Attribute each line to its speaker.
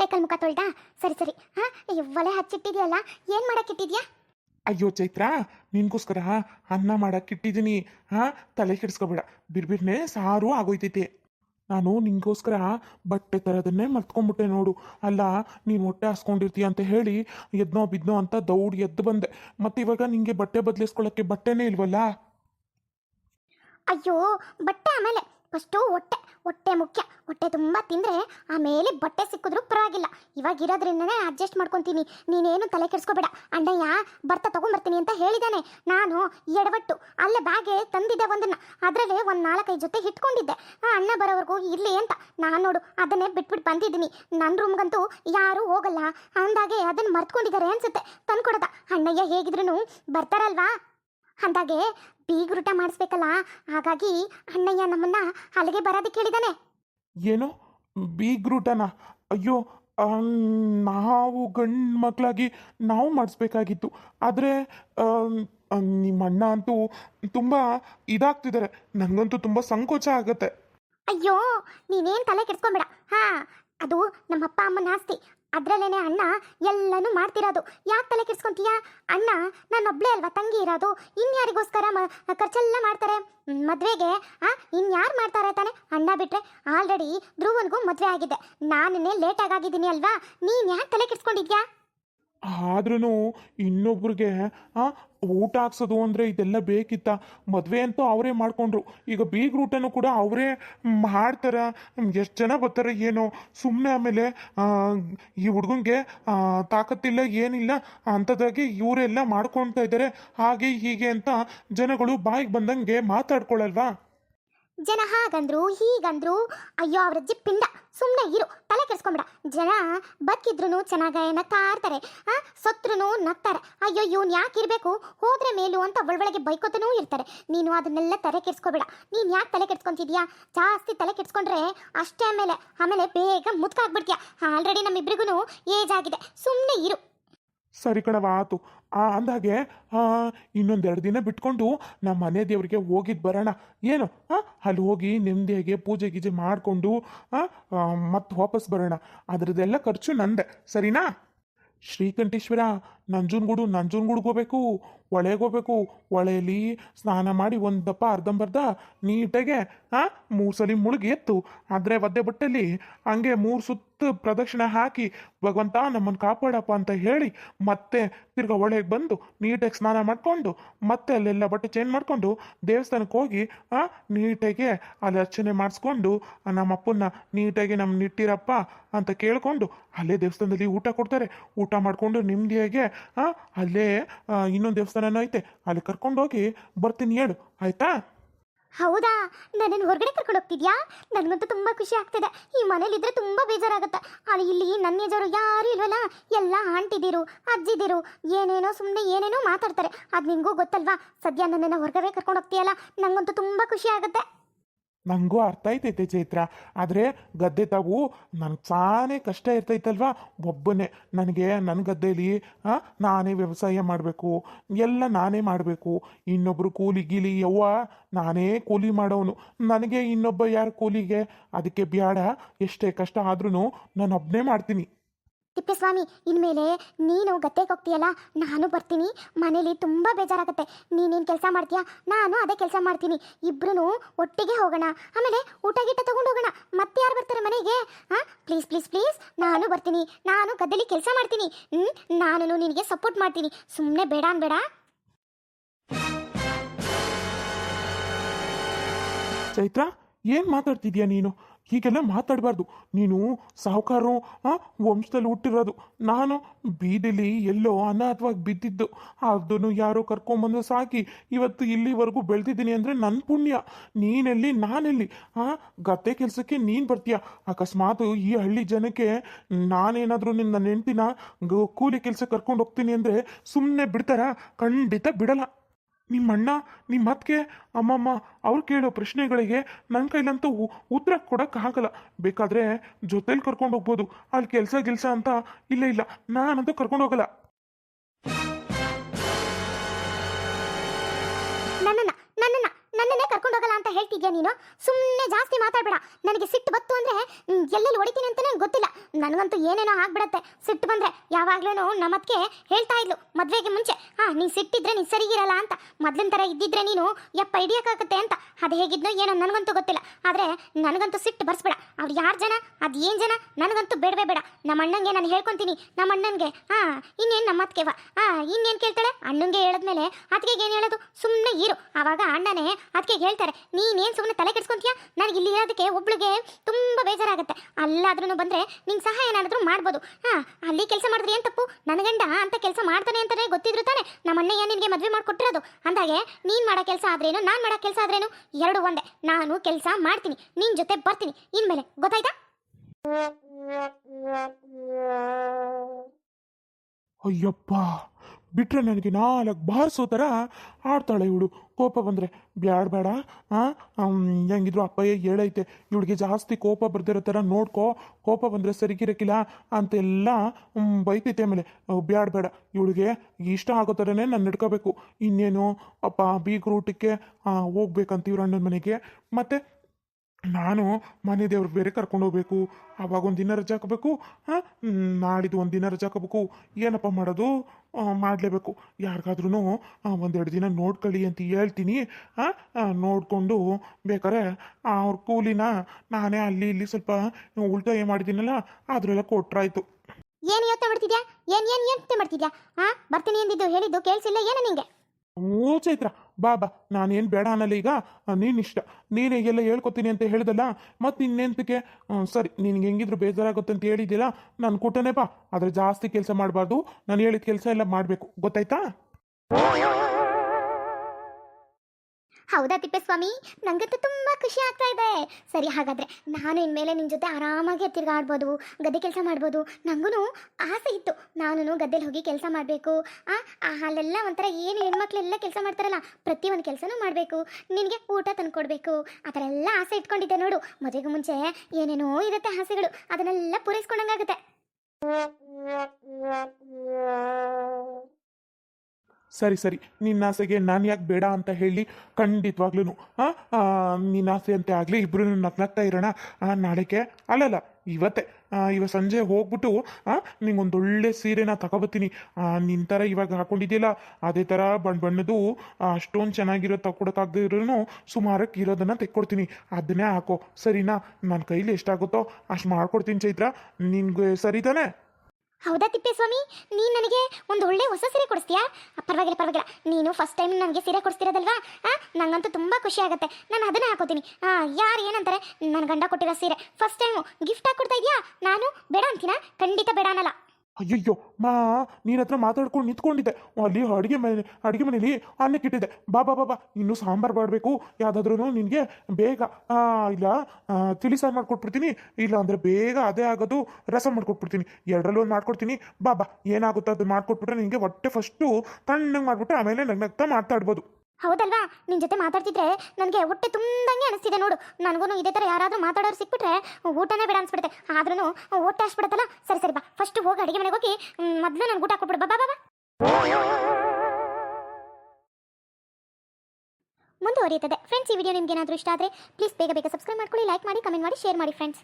Speaker 1: ಕೈಕಾಲು ಮುಖ ತೊಳ್ದಾ? ಸರಿ ಸರಿ. ಹಾ ಒಲೆ ಹಚ್ಚಿಟ್ಟಿದ್ಯಲ್ಲ ಏನು ಮಾಡಕ್ಕಿಟ್ಟಿದ್ಯಾ
Speaker 2: ಅಯ್ಯೋ ಚೈತ್ರ ನಿನ್ಗೋಸ್ಕರ ಅನ್ನ ಮಾಡಕ್ಕೆ ಇಟ್ಟಿದ್ದೀನಿ. ಹಾ ತಲೆ ಕೆಡಿಸ್ಕೋಬೇಡ. ಬಿರ್ಬಿರ್ನೆ ಸಾರು ಆಗೋಯ್ತೈತೆ. ನಾನು ನಿಂಗೋಸ್ಕರ ಬಟ್ಟೆ ತರೋದನ್ನೇ ಮರ್ತ್ಕೊಂಡ್ಬಿಟ್ಟೆ ನೋಡು. ಅಲ್ಲ ನೀನು ಹೊಟ್ಟೆ ಹಾಸ್ಕೊಂಡಿರ್ತೀಯ ಅಂತ ಹೇಳಿ ಎದ್ನೋ ಬಿದ್ನೋ ಅಂತ ದೌಡ್ ಎದ್ದು ಬಂದೆ. ಮತ್ತೆ ಇವಾಗ ನಿಂಗೆ ಬಟ್ಟೆ ಬದಲಿಸ್ಕೊಳ್ಳೋಕ್ಕೆ ಬಟ್ಟೆನೇ ಇಲ್ವಲ್ಲ?
Speaker 1: ಅಯ್ಯೋ ಬಟ್ಟೆ ಆಮೇಲೆ ಫಸ್ಟು ಹೊಟ್ಟೆ ಹೊಟ್ಟೆ ಮುಖ್ಯ. ಹೊಟ್ಟೆ ತುಂಬ ತಿಂದರೆ ಆಮೇಲೆ ಬಟ್ಟೆ ಸಿಕ್ಕಿದ್ರೂ ಪರವಾಗಿಲ್ಲ. ಇವಾಗ ಇರೋದ್ರಿಂದನೇ ಅಡ್ಜಸ್ಟ್ ಮಾಡ್ಕೊತೀನಿ. ನೀನೇನು ತಲೆ ಕೆಡಿಸ್ಕೋಬೇಡ. ಅಣ್ಣಯ್ಯ ಬರ್ತಾ ತಗೊಂಬರ್ತೀನಿ ಅಂತ ಹೇಳಿದ್ದಾನೆ ನಾನು ಎಡವಟ್ಟು, ಅಲ್ಲೇ ಬ್ಯಾಗೆ ತಂದಿದ್ದೆ ಒಂದನ್ನು. ಅದರಲ್ಲೇ ಒಂದು ನಾಲ್ಕೈದು ಜೊತೆ ಇಟ್ಕೊಂಡಿದ್ದೆ. ಆ ಅಣ್ಣ ಬರೋವರೆಗೂ ಇರಲಿ ಅಂತ. ನಾನು ನೋಡು, ಅದನ್ನೇ ಬಿಟ್ಬಿಟ್ಟು ಬಂದಿದ್ದೀನಿ. ನನ್ನ ರೂಮ್ಗಂತೂ ಯಾರೂ ಹೋಗಲ್ಲ. ಅಂದಾಗೆ ಅದನ್ನು ಮರ್ತ್ಕೊಂಡಿದ್ದಾರೆ ಅನ್ಸುತ್ತೆ. ತಂದ್ಕೊಡದ. ಅಣ್ಣಯ್ಯ ಹೇಗಿದ್ರು ಬರ್ತಾರಲ್ವಾ? ಅಂದಾಗೆ ಬೀಗ್ರೂಟ ಮಾಡಿಸ್ಬೇಕಲ್ಲ? ಹಾಗಾಗಿ ಅಣ್ಣಯ್ಯ ನಮ್ಮನ್ನ ಅಲ್ಲಿಗೆ ಬರೋದಕ್ಕೆ ಹೇಳಿದಾನೆ.
Speaker 2: ಏನು? ಬೀಗ್ರೂಟನ ಅಯ್ಯೋ ನಾವು ಗಂಡು ಮಕ್ಕಳಾಗಿ ನಾವು ಮಾಡಿಸ್ಬೇಕಾಗಿತ್ತು. ಆದರೆ ನಿಮ್ಮ ಅಣ್ಣ ಅಂತೂ ತುಂಬ ಇದಾಗ್ತಿದ್ದಾರೆ ನನಗಂತೂ ತುಂಬ ಸಂಕೋಚ ಆಗುತ್ತೆ.
Speaker 1: ಅಯ್ಯೋ ನೀನೇನು ತಲೆ ಕೆಡ್ಸ್ಕೊಂಬೇಡ. ಹಾ ಅದು ನಮ್ಮ ಅಪ್ಪ ಅಮ್ಮನ ಆಸ್ತಿ. ಅದ್ರಲ್ಲೇನೆ ಅಣ್ಣ ಎಲ್ಲನೂ ಮಾಡ್ತಿರೋದು. ಯಾಕೆ ತಲೆ ಕೆಡ್ಸ್ಕೊಂತೀಯ? ಅಣ್ಣ ನನ್ನೊಬ್ಳೇ ಅಲ್ವಾ? ತಂಗಿ ಇರೋದು. ಇನ್ಯಾರಿಗೋಸ್ಕರ ಮ, ಖರ್ಚೆಲ್ಲ ಮಾಡ್ತಾರೆ. ಮದುವೆಗೆ, ಆ, ಇನ್ಯಾರು ಮಾಡ್ತಾರೆ ತಾನೆ? ಅಣ್ಣ ಬಿಟ್ರೆ ಆಲ್ರೆಡಿ ಧ್ರುವನ್ಗೂ ಮದುವೆ ಆಗಿದೆ. ನಾನೇ ಲೇಟಾಗಿ ಆಗಿದ್ದೀನಿ ಅಲ್ವಾ? ನೀನು ಯಾಕೆ ತಲೆ ಕೆಡ್ಸ್ಕೊಂಡಿದ್ಯಾ?
Speaker 2: ಆದ್ರೂ ಇನ್ನೊಬ್ರಿಗೆ ಊಟ ಹಾಕ್ಸೋದು ಅಂದರೆ ಇದೆಲ್ಲ ಬೇಕಿತ್ತ? ಮದುವೆ ಅಂತೂ ಅವರೇ ಮಾಡಿಕೊಂಡ್ರು. ಈಗ ಬೀಗ್ರೂಟನೂ ಕೂಡ ಅವರೇ ಮಾಡ್ತಾರೆ. ಎಷ್ಟು ಜನ ಬರ್ತಾರೆ ಏನೋ? ಸುಮ್ಮನೆ ಆಮೇಲೆ ಈ ಹುಡುಗನಿಗೆ ತಾಕತ್ತಿಲ್ಲ, ಏನಿಲ್ಲ ಅಂಥದ್ದಾಗಿ ಇವರೆಲ್ಲ ಮಾಡ್ಕೊತಾ ಇದ್ದಾರೆ. ಹಾಗೆ ಹೀಗೆ ಅಂತ ಜನಗಳು ಬಾಯಿಗೆ ಬಂದಂಗೆ ಮಾತಾಡ್ಕೊಳ್ಳಲ್ವಾ
Speaker 1: ಜನ ಹಾಗಂದ್ರು, ಹೀಗಂದ್ರು, ಅಯ್ಯೋ, ಅವ್ರ ಜಿಪ್ಪಿಂದ ಸುಮ್ಮನೆ ಇರು, ತಲೆ ಕೆಡ್ಸ್ಕೊಂಬಿಡ ಜನ ಬದುಕಿದ್ರು ಚೆನ್ನಾಗ ಆ ಸತ್ರು ನಗ್ತಾರೆ. ಅಯ್ಯೋ, ಇವ್ನು ಯಾಕೆ ಇರಬೇಕು? ಹೋದ್ರೆ ಮೇಲು ಅಂತ ಒಳೊಳಗೆ ಬೈಕೋತನೂ ಇರ್ತಾರೆ. ನೀನು ಅದನ್ನೆಲ್ಲ ತಲೆ ಕೆಡ್ಸ್ಕೊಬೇಡ. ನೀನ್ ಯಾಕೆ ತಲೆ ಕೆಡ್ಸ್ಕೊಂತಿದ್ಯಾ? ಜಾಸ್ತಿ ತಲೆ ಕೆಡ್ಸ್ಕೊಂಡ್ರೆ ಅಷ್ಟೇ ಆಮೇಲೆ ಆಮೇಲೆ ಬೇಗ ಮುತ್ಕಾಗ್ಬಿಡ್ತೀಯ ಆಲ್ರೆಡಿ ನಮ್ಮಿಬ್ರಿಗೂ ಏಜ್ ಆಗಿದೆ. ಸುಮ್ಮನೆ ಇರು.
Speaker 2: ಸರಿ ಕಣವ ಆತು. ಆ ಅಂದಾಗೆ ಇನ್ನೊಂದೆರಡು ದಿನ ಬಿಟ್ಕೊಂಡು ನಮ್ಮ ಮನೆ ದೇವರಿಗೆ ಹೋಗಿದ್ದು ಬರೋಣ. ಏನು? ಹಾಂ ಅಲ್ಲಿ ಹೋಗಿ ನೆಮ್ಮದಿಯಾಗಿ ಪೂಜೆ ಗೀಜೆ ಮಾಡಿಕೊಂಡು ಮತ್ತೆ ವಾಪಸ್ ಬರೋಣ. ಅದರದ್ದೆಲ್ಲ ಖರ್ಚು ನಂದೆ. ಸರಿನಾ? ಶ್ರೀಕಂಠೇಶ್ವರ ನಂಜನಗೂಡು, ನಂಜನಗೂಡ್ಗೆ ಹೋಗ್ಬೇಕು, ಹೊಳೆಗೆ ಹೋಗ್ಬೇಕು. ಹೊಳೆಯಲ್ಲಿ ಸ್ನಾನ ಮಾಡಿ ಒಂದು ದಪ್ಪ ಅರ್ಧಂಬರ್ಧ ನೀಟಾಗೆ ಹಾಂ ಮೂರು ಸಲ ಮುಳುಗಿ ಎತ್ತು. ಆದರೆ ಒದ್ದೆ ಬಟ್ಟೆಲಿ ಹಂಗೆ ಮೂರು ಸುತ್ತ ಪ್ರದಕ್ಷಿಣೆ ಹಾಕಿ, ಭಗವಂತ ನಮ್ಮನ್ನು ಕಾಪಾಡಪ್ಪ ಅಂತ ಹೇಳಿ ಮತ್ತೆ ತಿರ್ಗ ಹೊಳೆಗೆ ಬಂದು ನೀಟಾಗಿ ಸ್ನಾನ ಮಾಡಿಕೊಂಡು, ಮತ್ತೆ ಅಲ್ಲೆಲ್ಲ ಬಟ್ಟೆ ಚೇಂಜ್ ಮಾಡಿಕೊಂಡು ದೇವಸ್ಥಾನಕ್ಕೆ ಹೋಗಿ ಹಾಂ ನೀಟಾಗೆ ಅಲ್ಲಿ ಅರ್ಚನೆ ಮಾಡಿಸ್ಕೊಂಡು ನಮ್ಮ ಅಪ್ಪನ್ನ ನೀಟಾಗಿ ನಮ್ಮ ನಿಟ್ಟಿರಪ್ಪ ಅಂತ ಕೇಳಿಕೊಂಡು ಅಲ್ಲೇ ದೇವಸ್ಥಾನದಲ್ಲಿ ಊಟ ಕೊಡ್ತಾರೆ. ಊಟ ಮಾಡಿಕೊಂಡು ನೆಮ್ಮದಿಯಾಗಿ ಆ, ಅಲ್ಲೇ ಇನ್ನೊಂದು ದೇವಸ್ಥಾನನೂ ಐತೆ ಅಲ್ಲಿ ಕರ್ಕೊಂಡೋಗಿ ಬರ್ತೀನಿ ಹೇಳು ಆಯ್ತಾ?
Speaker 1: ಹೌದಾ? ನನ್ನನ್ನು ಹೊರಗಡೆ ಕರ್ಕೊಂಡು ಹೋಗ್ತಿದ್ಯಾ? ನನಗಂತೂ ತುಂಬ ಖುಷಿ ಆಗ್ತಿದೆ. ಈ ಮನೇಲಿದ್ರೆ ತುಂಬ ಬೇಜಾರಾಗುತ್ತೆ. ಅಲ್ಲಿ ಇಲ್ಲಿ ನನ್ನ ಯಜರು ಯಾರು ಇಲ್ವಲ್ಲ? ಎಲ್ಲ ಆಂಟಿದಿರು ಅಜ್ಜಿದಿರು ಏನೇನೋ ಸುಮ್ಮನೆ ಏನೇನೋ ಮಾತಾಡ್ತಾರೆ. ಅದು ನಿಂಗೂ ಗೊತ್ತಲ್ವಾ? ಸದ್ಯ ನನ್ನನ್ನು ಹೊರಗಡೆ ಕರ್ಕೊಂಡು ಹೋಗ್ತೀಯಲ್ಲ? ನನಗಂತೂ ತುಂಬ ಖುಷಿ ಆಗುತ್ತೆ.
Speaker 2: ನನಗೂ ಅರ್ಥ ಆಯ್ತೈತೆ ಚೈತ್ರ. ಆದರೆ ಗದ್ದೆ ತಾವು ನನಗೆ ತಾನೇ ಕಷ್ಟ ಇರ್ತೈತಲ್ವಾ? ಒಬ್ಬನೇ. ನನಗೆ ನನ್ನ ಗದ್ದೆಯಲ್ಲಿ ನಾನೇ ವ್ಯವಸಾಯ ಮಾಡಬೇಕು. ಎಲ್ಲ ನಾನೇ ಮಾಡಬೇಕು. ಇನ್ನೊಬ್ಬರು ಕೂಲಿ ಗೀಲಿ ಯವ್ವ, ನಾನೇ ಕೂಲಿ ಮಾಡೋನು ನನಗೆ ಇನ್ನೊಬ್ಬ ಯಾರು ಕೂಲಿಗೆ? ಅದಕ್ಕೆ ಬ್ಯಾಡ. ಎಷ್ಟೇ ಕಷ್ಟ ಆದ್ರೂ ನಾನು ಒಬ್ಬನೇ ಮಾಡ್ತೀನಿ.
Speaker 1: ತಿಪ್ಪೇಸ್ವಾಮಿ ಇನ್ಮೇಲೆ ನೀನು ಗದ್ದೆಗೆ ಹೋಗ್ತೀಯಲ್ಲ, ನಾನು ಬರ್ತೀನಿ. ಮನೇಲಿ ತುಂಬ ಬೇಜಾರಾಗುತ್ತೆ. ನೀನೇನು ಕೆಲಸ ಮಾಡ್ತೀಯಾ? ನಾನು ಅದೇ ಕೆಲಸ ಮಾಡ್ತೀನಿ. ಇಬ್ರು ಒಟ್ಟಿಗೆ ಹೋಗೋಣ. ಆಮೇಲೆ ಊಟ ಗೀಟ ತಗೊಂಡು ಹೋಗೋಣ. ಮತ್ತೆ ಯಾರು ಬರ್ತಾರೆ ಮನೆಗೆ? ಹಾಂ ಪ್ಲೀಸ್ ಪ್ಲೀಸ್ ಪ್ಲೀಸ್. ನಾನು ಬರ್ತೀನಿ. ನಾನು ಗದ್ದೆಲಿ ಕೆಲಸ ಮಾಡ್ತೀನಿ. ನಾನು ನಿನಗೆ ಸಪೋರ್ಟ್ ಮಾಡ್ತೀನಿ. ಸುಮ್ಮನೆ ಬೇಡ ಅನ್ಬೇಡ.
Speaker 2: ಚೈತ್ರ, ಏನು ಮಾತಾಡ್ತಿದ್ಯಾ ನೀನು? ಹೀಗೆಲ್ಲ ಮಾತಾಡಬಾರ್ದು. ನೀನು ಸಾಹುಕಾರು ವಂಶದಲ್ಲಿ ಹುಟ್ಟಿರೋದು. ನಾನು ಬೀದಿಲಿ ಎಲ್ಲೋ ಅನಾಥವಾಗಿ ಬಿದ್ದಿದ್ದು. ಅದನ್ನು ಯಾರೋ ಕರ್ಕೊಂಬಂದು ಸಾಕಿ ಇವತ್ತು ಇಲ್ಲಿವರೆಗೂ ಬೆಳೆದಿದ್ದೀನಿ ಅಂದರೆ ನನ್ನ ಪುಣ್ಯ. ನೀನೆಲ್ಲಿ, ನಾನೆಲ್ಲಿ? ಆ, ಗದ್ದೆ ಕೆಲಸಕ್ಕೆ ನೀನು ಬರ್ತೀಯ? ಅಕಸ್ಮಾತ್ ಈ ಹಳ್ಳಿ ಜನಕ್ಕೆ ನಾನೇನಾದರೂ ನಿನ್ನ ನೆಂಟಿನ ಕೂಲಿ ಕೆಲಸ ಕರ್ಕೊಂಡು ಹೋಗ್ತೀನಿ ಅಂದರೆ ಸುಮ್ಮನೆ ಬಿಡ್ತಾರಾ? ಖಂಡಿತ ಬಿಡಲ್ಲ. ನಿಮ್ಮ ಅಣ್ಣ ನಿಮ್ಮ ಅತ್ತಿಗೆ, ಅಮ್ಮಮ್ಮ ಅವ್ರು ಕೇಳೋ ಪ್ರಶ್ನೆಗಳಿಗೆ ನನ್ನ ಕೈಲಂತೂ ಉತ್ತರ ಕೊಡೋಕ್ಕಾಗಲ್ಲ ಬೇಕಾದರೆ ಜೊತೇಲಿ ಕರ್ಕೊಂಡು ಹೋಗ್ಬೋದು. ಅಲ್ಲಿ ಕೆಲಸ ಗಿಲ್ಸ ಅಂತ ಇಲ್ಲ ಇಲ್ಲ. ನಾನಂತೂ ಕರ್ಕೊಂಡು ಹೋಗಲ್ಲ.
Speaker 1: ನನ್ನನ್ನ ನನ್ನನ್ನ, ನನ್ನನ್ನೇ ಕರ್ಕೊಂಡು ಹೋಗಲ್ಲ ಅಂತ ಹೇಳ್ತಿದ್ಯಾ ನೀನು? ಸುಮ್ಮನೆ ಜಾಸ್ತಿ ಮಾತಾಡ್ಬೇಡ. ನನಗೆ ಸಿಟ್ಟು ಬತ್ತು ಅಂದ್ರೆ ಎಲ್ಲೆಲ್ಲಿ ಹೊಡಿತೀನಿ ಅಂತ ಗೊತ್ತಿಲ್ಲ. ನನಗಂತೂ ಏನೇನೋ ಆಗ್ಬಿಡತ್ತೆ. ಸಿಟ್ಟು ಬಂದ್ರೆ ಯಾವಾಗ್ಲೂ ನಮ್ಮತ್ಗೆ ಹೇಳ್ತಾ ಇದ್ಲು, ಮದ್ವೆಗೆ ಮುಂಚೆ. ಹಾ, ನೀ ಸಿಟ್ಟಿದ್ರೆ ನೀ ಸರಿಗಿರಲ್ಲ ಅಂತ. ಮೊದ್ಲಿನ ಥರ ಇದ್ದಿದ್ರೆ ನೀನು ಯಪ್ಪ ಹಿಡಿಯೋಕ್ಕಾಗತ್ತೆ ಅಂತ. ಅದು ಹೇಗಿದ್ನೋ ಏನೋ ನನಗಂತೂ ಗೊತ್ತಿಲ್ಲ. ಆದ್ರೆ ನನಗಂತೂ ಸಿಟ್ಟು ಬರ್ಸ್ಬೇಡ. ಅವ್ರು ಯಾರು ಜನ? ಅದು ಏನು ಜನ? ನನಗಂತೂ ಬೇಡವೇ ಬೇಡ. ನಮ್ಮ ಅಣ್ಣಂಗೆ ನಾನು ಹೇಳ್ಕೊಂತೀನಿ. ನಮ್ಮ ಅಣ್ಣನಿಗೆ ಹಾ, ಇನ್ನೇನು ನಮ್ಮ ಅತ್ಕೆವ ಹಾ, ಇನ್ನೇನು ಕೇಳ್ತಾಳೆ? ಅಣ್ಣಂಗೆ ಹೇಳಿದ್ಮೇಲೆ ಅದಕ್ಕೆ ಏನು ಹೇಳೋದು? ಸುಮ್ಮನೆ ಇರು. ಆವಾಗ ಅಣ್ಣನೇ ಅದಕ್ಕೆ ಹೇಳ್ತಾರೆ, ನೀನೇನು ಸುಮ್ಮನೆ ತಲೆ ಕೆಡ್ಸ್ಕೊಂತೀಯ? ನನಗೆ ಇಲ್ಲಿ ಇರೋದಕ್ಕೆ ಒಬ್ಳಿಗೆ ತುಂಬ ಬೇಜಾರಾಗುತ್ತೆ. ಅಲ್ಲಾದ್ರೂ ಬಂದರೆ ನಿಂಗೆ ಸಹಾಯ ಏನಾದರೂ ಮಾಡ್ಬೋದು. ಹಾ, ಅಲ್ಲಿ ಕೆಲಸ ಮಾಡಿದ್ರೆ ಏನು ತಪ್ಪು? ನನ್ನ ಅಂತ ಕೆಲಸ ಮಾಡ್ತಾನೆ ಅಂತಲೇ ಗೊತ್ತಿದ್ರು ತಾನೆ. ನಮ್ಮ ಅಣ್ಣಯ್ಯ ನಿನಗೆ ಮದುವೆ ಮಾಡಿಕೊಟ್ಟಿರೋದು. ಅಂದಾಗೆ ನೀನು ಮಾಡೋ ಕೆಲಸ ಆದ್ರೇನು, ನಾನು ಮಾಡೋ ಕೆಲಸ ಆದ್ರೇನು? ಎರಡು ಒಂದೇ. ನಾನು ಕೆಲಸ ಮಾಡ್ತೀನಿ. ನಿನ್ನ ಜೊತೆ ಬರ್ತೀನಿ. ಇನ್ಮೇಲೆ ಗೊತ್ತಾಯ್ತಾ?
Speaker 2: ಅಯ್ಯಪ್ಪ. ಬಿಟ್ರೆ ನನಗೆ ನಾಲ್ಕು ಬಾರಿಸೋ ಥರ ಆಡ್ತಾಳೆ ಇವಳು. ಕೋಪ ಬಂದರೆ, ಬ್ಯಾಡ ಬೇಡ ಹಾಂ ಹೆಂಗಿದ್ರು ಅಪ್ಪಯ್ಯ ಹೇಳೈತೆ, ಇವಳಿಗೆ ಜಾಸ್ತಿ ಕೋಪ ಬರ್ದಿರೋ ಥರ ನೋಡ್ಕೋ, ಕೋಪ ಬಂದರೆ ಸರಿಗಿರಕ್ಕಿಲ್ಲ ಅಂತೆಲ್ಲ ಬೈತೈತೆ ಆಮೇಲೆ. ಬ್ಯಾಡ ಬೇಡ ಇವಳಿಗೆ ಇಷ್ಟ ಆಗೋ ಥರನೇ ನಾನು ನಡ್ಕೋಬೇಕು. ಇನ್ನೇನು, ಅಪ್ಪ ಬೀಗ್ರೂಟಕ್ಕೆ ಹೋಗ್ಬೇಕಂತ ಇವ್ರ ಅಣ್ಣನ ಮನೆಗೆ. ಮತ್ತು ನಾನು ಮನೆ ದೇವ್ರಿಗೆ ಬೇರೆ ಕರ್ಕೊಂಡು ಹೋಗ್ಬೇಕು. ಅವಾಗ ಒಂದು ದಿನ ರಜೆ ಹಾಕಬೇಕು. ಹಾಂ? ನಾಳಿದ್ದು ಒಂದು ದಿನ ರಜೆ ಹಾಕಬೇಕು. ಏನಪ್ಪ ಮಾಡೋದು? ಮಾಡಲೇಬೇಕು. ಯಾರಿಗಾದ್ರೂ ಒಂದೆರಡು ದಿನ ನೋಡ್ಕೊಳ್ಳಿ ಅಂತ ಹೇಳ್ತೀನಿ. ಹಾಂ? ನೋಡಿಕೊಂಡು ಬೇಕಾರೆ ಅವ್ರ ಕೂಲಿನ ನಾನೇ ಅಲ್ಲಿ ಇಲ್ಲಿ ಸ್ವಲ್ಪ ಉಲ್ಟಾಯ ಮಾಡಿದ್ದೀನಲ್ಲ ಅದರೆಲ್ಲ ಕೊಟ್ರಾಯ್ತು.
Speaker 1: ಏನು ಯೋಚನೆ ಮಾಡ್ತಿದ್ಯಾ? ಏನು ಏನು ಯೋಚನೆ ಮಾಡ್ತಿದ್ಯಾ? ಹಾಂ? ಬರ್ತೀನಿ ಎಂದಿದ್ದು ಹೇಳಿದ್ದು ಕೇಳಿಸಿಲ್ಲ ಏನು ನಿಂಗೆ?
Speaker 2: ಓ ಚೈತ್ರ. ಬಾ ಬಾ ನಾನೇನು ಬೇಡ ಅನ್ನಲ್ಲ ಈಗ. ನೀನು ಇಷ್ಟ. ನೀನೇ ಎಲ್ಲ ಹೇಳ್ಕೊತೀನಿ ಅಂತ ಹೇಳ್ದಲ್ಲ, ಮತ್ತು ಇನ್ನೆಂತಕ್ಕೆ? ಸರಿ, ನಿನಗೆ ಹೆಂಗಿದ್ರು ಬೇಜಾರಾಗುತ್ತೆ ಅಂತ ಹೇಳಿದ್ದಿಲ್ಲ ನಾನು ಕೊಟ್ಟನೆ ಬಾ. ಆದರೆ ಜಾಸ್ತಿ ಕೆಲಸ ಮಾಡಬಾರ್ದು. ನಾನು ಹೇಳಿದ ಕೆಲಸ ಎಲ್ಲ ಮಾಡಬೇಕು. ಗೊತ್ತಾಯ್ತಾ?
Speaker 1: ಹೌದಾ ತಿಪ್ಪೇಸ್ವಾಮಿ? ನಂಗಂತೂ ತುಂಬ ಖುಷಿ ಆಗ್ತಾ ಇದೆ. ಸರಿ, ಹಾಗಾದ್ರೆ ನಾನು ಇನ್ಮೇಲೆ ನಿನ್ನ ಜೊತೆ ಆರಾಮಾಗಿ ತಿರ್ಗಾಡ್ಬೋದು ಗದ್ದೆ ಕೆಲಸ ಮಾಡ್ಬೋದು. ನನಗೂ ಆಸೆ ಇತ್ತು. ನಾನು ಗದ್ದೆಲಿ ಹೋಗಿ ಕೆಲಸ ಮಾಡಬೇಕು. ಆ ಹಾಲೆಲ್ಲ ಒಂಥರ ಏನು ಹೆಣ್ಮಕ್ಳೆಲ್ಲ ಕೆಲಸ ಮಾಡ್ತಾರಲ್ಲ, ಪ್ರತಿಯೊಂದು ಕೆಲಸನೂ ಮಾಡಬೇಕು. ನಿನಗೆ ಊಟ ತಂದ್ಕೊಡ್ಬೇಕು. ಆ ಥರ ಎಲ್ಲ ಆಸೆ ಇಟ್ಕೊಂಡಿದ್ದೆ ನೋಡು. ಮದುವೆಗೂ ಮುಂಚೆ ಏನೇನೋ ಇರುತ್ತೆ ಆಸೆಗಳು. ಅದನ್ನೆಲ್ಲ ಪೂರೈಸ್ಕೊಂಡಂಗಾಗುತ್ತೆ.
Speaker 2: ಸರಿ ಸರಿ. ನಿನ್ನ ಆಸೆಗೆ ನಾನು ಯಾಕೆ ಬೇಡ ಅಂತ ಹೇಳಿ ಖಂಡಿತವಾಗ್ಲೂ ಹಾಂ ನಿನ್ನ ಆಸೆ ಅಂತ ಆಗಲಿ ಇಬ್ಬರು ನಗ್ನಗ್ತಾ ಇರೋಣ ನಾಳೆಗೆ. ಅಲ್ಲಲ್ಲ, ಇವತ್ತೇ ಇವಾಗ ಇವ ಸಂಜೆ ಹೋಗ್ಬಿಟ್ಟು ನಿಂಗೊಂದು ಒಳ್ಳೆ ಸೀರೆನ ತಗೊಬತ್ತೀನಿ. ನಿನ್ನ ಥರ ಇವಾಗ ಹಾಕೊಂಡಿದ್ಯಲ್ಲ, ಅದೇ ಥರ ಬಣ್ಣ ಬಣ್ಣದು ಅಷ್ಟೊಂದು ಚೆನ್ನಾಗಿರೋ ತಗೊಡಕ್ಕಾಗದೇ ಇರೋನು ಸುಮಾರಕ್ಕೆ ಇರೋದನ್ನು ತೆಕ್ಕೊಡ್ತೀನಿ. ಅದನ್ನೇ ಹಾಕೋ. ಸರಿನಾ? ನನ್ನ ಕೈಲಿ ಎಷ್ಟಾಗುತ್ತೋ ಅಷ್ಟು ಮಾಡ್ಕೊಡ್ತೀನಿ ಚೈತ್ರ. ನಿನ್ಗೆ ಸರಿ ತಾನೇ
Speaker 1: ಹೌದಾ ತಿಪ್ಪೇಸ್ವಾಮಿ ನೀನು ನನಗೆ ಒಂದು ಒಳ್ಳೆ ಹೊಸ ಸೀರೆ ಕೊಡಿಸ್ತೀಯಾ? ಪರವಾಗಿಲ್ಲ ಪರವಾಗಿಲ್ಲ. ನೀನು ಫಸ್ಟ್ ಟೈಮ್ ನನಗೆ ಸೀರೆ ಕೊಡಿಸ್ತಿರೋದಲ್ವಾ? ಹಾಂ ನಂಗಂತೂ ತುಂಬ ಖುಷಿ ಆಗುತ್ತೆ. ನಾನು ಅದನ್ನ ಹಾಕೋತೀನಿ. ಯಾರು ಏನಂತಾರೆ ನನ್ನ ಗಂಡ ಕೊಟ್ಟಿರೋ ಸೀರೆ. ಫಸ್ಟ್ ಟೈಮು ಗಿಫ್ಟ್ ಹಾಕಿ ಕೊಡ್ತಾ ಇದೆಯಾ? ನಾನು ಬೇಡ ಅಂತೀನಾ? ಖಂಡಿತ ಬೇಡ ಅನ್ನಲ್ಲ.
Speaker 2: ಅಯ್ಯಯ್ಯೋ, ಮಾ ನೀನ್ ಹತ್ರ ಮಾತಾಡ್ಕೊಂಡು ನಿಂತ್ಕೊಂಡಿದ್ದೆ. ಅಲ್ಲಿ ಅಡುಗೆ ಮನೆ, ಅಡುಗೆ ಮನೇಲಿ ಅನ್ನಕ್ಕೆ ಇಟ್ಟಿದ್ದೆ ಬಾ ಬಾ ಬಾ, ಇನ್ನು ಸಾಂಬಾರು ಮಾಡಬೇಕು. ಯಾವುದಾದ್ರೂ ನಿನಗೆ ಬೇಗ ಇಲ್ಲ ತಿಳಿ ಸಾರು ಮಾಡ್ಕೊಟ್ಬಿಡ್ತೀನಿ. ಇಲ್ಲ ಅಂದರೆ ಬೇಗ ಅದೇ ಆಗೋದು, ರಸ ಮಾಡ್ಕೊಟ್ಬಿಡ್ತೀನಿ. ಎರಡರಲ್ಲೂ ಒಂದು ಮಾಡ್ಕೊಡ್ತೀನಿ. ಬಾ ಬಾ, ಏನಾಗುತ್ತೋ ಅದು ಮಾಡ್ಕೊಟ್ಬಿಟ್ರೆ ನಿನಗೆ ಹೊಟ್ಟೆ ಫಸ್ಟು ತಣ್ಣಗೆ ಮಾಡಿಬಿಟ್ಟು ಆಮೇಲೆ ನಗ್ನಗ್ತಾ ಮಾತಾಡ್ಬೋದು.
Speaker 1: ಹೌದಲ್ವಾ? ನಿನ್ನ ಜೊತೆ ಮಾತಾಡ್ತಿದ್ರೆ ನನಗೆ ಹೊಟ್ಟೆ ತುಂದಂಗೆ ಅನಿಸ್ತಿದೆ ನೋಡು. ನನಗೂ ಇದೇ ಥರ ಯಾರಾದರೂ ಮಾತಾಡೋರು ಸಿಕ್ಬಿಟ್ರೆ ಊಟನೇ ಬೇಡ ಅನ್ಸ್ಬಿಡುತ್ತೆ. ಆದ್ರೂ ಹೊಟ್ಟೆ ಅಷ್ಟ್ಬಿಡುತ್ತಲ್ಲ ಸರಿ ಸರಿ, ಬಾ. ಫಸ್ಟ್ ಹೋಗಿ, ಅಡುಗೆ ಮನೆಗೆ ಹೋಗಿ ಮೊದಲು ನಾನು ಊಟ ಕೊಟ್ಬಿಡು. ಬಾ ಬಾ ಬಾ ಬಾ. ಮುಂದುವರಿಯುತ್ತದೆ. ಫ್ರೆಂಡ್ಸ್ ಈ ವಿಡಿಯೋ ನಿಮ್ಗೆ ಏನಾದರೂ ಇಷ್ಟ ಆದರೆ ಪ್ಲೀಸ್ ಬೇಗ ಬೇಗ ಸಬ್ಸ್ಕ್ರೈಬ್ ಮಾಡ್ಕೊಳ್ಳಿ ಲೈಕ್ ಮಾಡಿ ಕಮೆಂಟ್ ಮಾಡಿ ಶೇರ್ ಮಾಡಿ ಫ್ರೆಂಡ್ಸ್